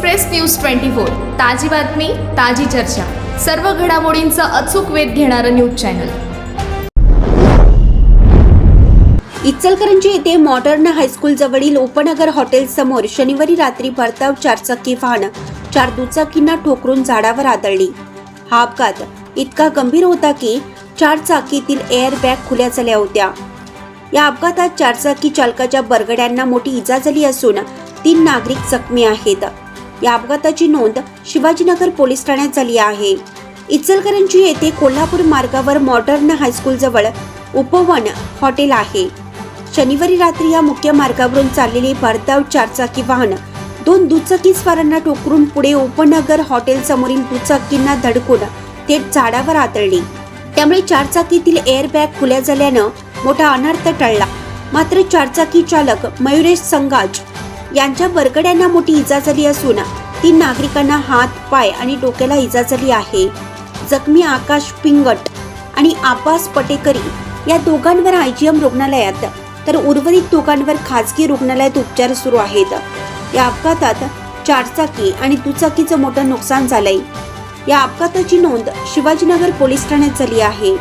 Express news twenty four ताजी बातमी ताजी चर्चा. सर्व घडामोडींचा अचूक वेध घेणारं न्यूज चॅनल. इचलकरंजी येथे मॉडर्न हायस्कूल जवळील उपनगर हॉटेल समोर शनिवारी रात्री परताव चारचाकी वाहन चार दुचाकींना ठोकरून झाडावर आदळली. हा अपघात इतका गंभीर होता की चार चाकीतील एअर बॅग खुल्या झाल्या होत्या. या अपघातात चारचाकी चालकाच्या बरगड्यांना मोठी इजा झाली असून तीन नागरिक जखमी आहेत. या अपघाताची नोंद शिवाजीनगर पोलीस ठाण्यात झाली आहे. इचलकरंजी येथे कोल्हापूर मार्गावर मॉडर्न हायस्कूल जवळ उपवन हॉटेल आहे. शनिवारी रात्री या मुख्य मार्गावरून चाललेले भरधाव चारचाकी वाहन दोन दुचाकी स्वारांना टोकरून पुढे उपनगर हॉटेल समोरील दुचाकींना धडकून थेट झाडावर आदळली त्यामुळे चारचाकीतील एअरबॅग खुल्या झाल्यानं मोठा अनर्थ टळला. मात्र चारचाकी चालक मयुरेश संगाज यांच्या बरगड्यांना मोठी इजा झाली असून तीन नागरिकांना हात पाय आणि डोक्याला इजा झाली आहे. जखमी आकाश पिंगट आणि आपास पटेकरी या दोघांवर आयजीएम रुग्णालयात तर उर्वरित दोघांवर खाजगी रुग्णालयात उपचार सुरू आहेत. या अपघातात चारचाकी आणि दुचाकीचं मोठं नुकसान झालंय. या अपघाताची नोंद शिवाजीनगर पोलीस ठाण्यात झाली आहे.